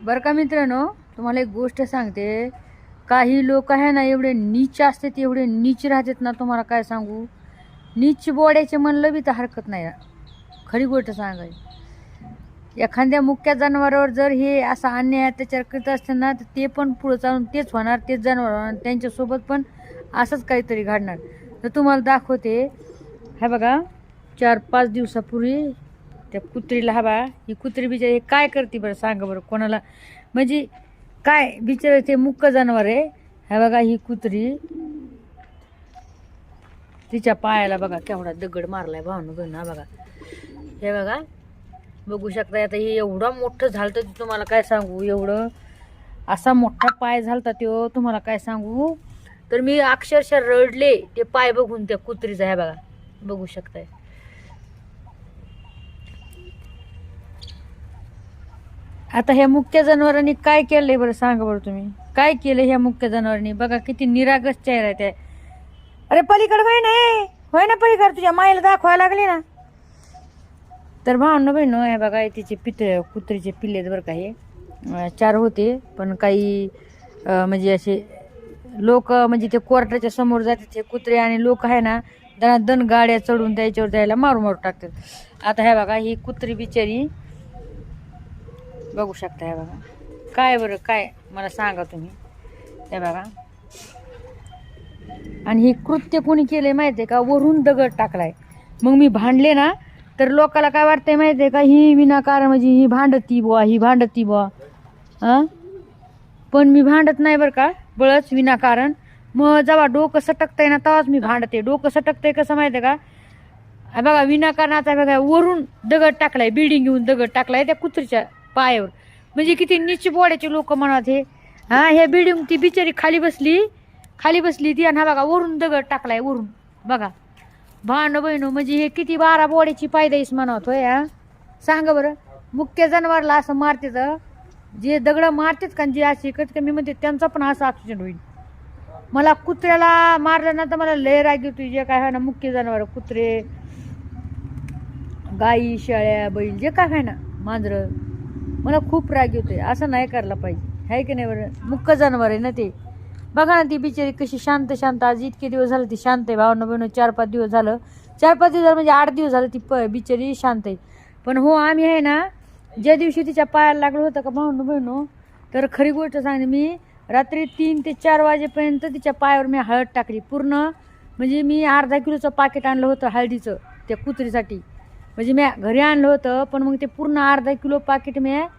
बरं का मित्रांनो तुम्हाला एक गोष्ट सांगते. काही लोक आहे ना एवढे नीच असतात एवढे नीच राहतात ना तुम्हाला काय सांगू? नीच बोड्याचे म्हणलं बी तर हरकत नाही. खरी गोष्ट सांगाय. एखाद्या मुख्य जनावरावर जर हे असा अन्याय अत्याचार करत असते ना तर ते पण पुढं चालून तेच होणार तेच जनावर होणार त्यांच्यासोबत पण असंच काहीतरी घडणार. तर तुम्हाला दाखवते. हे बघा चार पाच दिवसापूर्वी त्या कुत्रीला हा बा ही कुत्री बिचारी काय करते बरं सांगा बरं कोणाला? म्हणजे काय बिचार ते मुक्क जनावर आहे. हे बघा ही कुत्री तिच्या पायाला बघा केवढा दगड मारलाय भावनं बघ हा बघा. हे बघा बघू शकता आता हे एवढं मोठं झालं तर तुम्हाला काय सांगू? एवढं असा मोठा पाय झालता तो तुम्हाला काय सांगू? तर मी अक्षरशः रडले ते पाय बघून त्या कुत्रीचा ह्या बघा बघू शकताय. आता ह्या मुख्य जनावरांनी काय केलंय बरं सांगा बरं तुम्ही? काय केलं ह्या मुख्य जनावरांनी? बघा किती निरागस चेहरा आहे त्या. अरे पलीकडे होय ना हे? होय ना पलीकडे तुझ्या माईला दाखवायला लागली ना. तर भावना बहीण हे बघा तिचे पित कुत्रीचे पिल्ले आहेत बरं का हे. चार होते पण काही म्हणजे असे लोक म्हणजे ते कोर्टाच्या समोर जातात ते कुत्रे आणि लोक आहे ना दण दण गाड्या चढून त्याच्यावर द्यायला मारू मारू टाकतात. आता हे बघा ही कुत्री बिचारी बघू शकता हे बघा. काय बरं काय? मला सांगा तुम्ही. हे बघा. आणि हे कृत्य कोणी केलंय माहिती आहे का? वरून दगड टाकलाय. मग मी भांडले ना तर लोकाला काय वाटतंय माहिती आहे का? ही विनाकारण म्हणजे ही भांडती बुवा ही भांडती बुवा. हां पण मी भांडत नाही बरं का? बळच विनाकारण. मग जेव्हा डोकं सटकतंय ना तेव्हाच मी भांडते. डोकं सटकतंय कसं माहिती आहे का बघा विनाकारणाचा बघा वरून दगड टाकलाय. बिल्डिंग घेऊन दगड टाकलाय त्या कुत्रीच्या. पायावर. म्हणजे किती नीच बोड्याचे लोक म्हणत हे. हा हे बिल्डिंग ती बिचारी खाली बसली. खाली बसली ती आणि हा बघा वरून दगड टाकलाय वरून. बघा. भांड बहिण म्हणजे हे किती बारा बोड्याची पायदाईस म्हणत होय हा? सांगा बरं. मुख्य जनावरला असं मारतेच जे दगड मारतेच का जे असे कट कमी म्हणते त्यांचा पण असं ॲक्सिडेंट होईल. मला कुत्र्याला मारलं ना तर मला लय राग येतो जे काय आहे ना मुख्य जनावर कुत्रे गाई शेळ्या बैल जे काय आहे ना मांजरं. मला खूप राग येतोय. असं नाही करायला पाहिजे. आहे की नाही बरं? मुक्क जनावर आहे ना ते. बघा ना ती बिचारी कशी शांत शांत. आज इतके दिवस झाले ती शांत आहे. भावना बहिण चार पाच दिवस झालं. चार पाच दिवस झालं म्हणजे आठ दिवस झालं ती प बिचारी शांत आहे. पण हो आम्ही आहे ना ज्या दिवशी तिच्या पायाला लागलं होतं का भावना बहिणो तर खरी गोष्ट सांगते मी रात्री तीन ते चार वाजेपर्यंत तिच्या पायावर मी हळद टाकली. पूर्ण म्हणजे मी अर्धा किलोचं पाकिट आणलं होतं हळदीचं त्या कुत्रीसाठी. म्हणजे मी घरी आणलं होतं पण मग ते पूर्ण अर्धा किलो पाकिट मी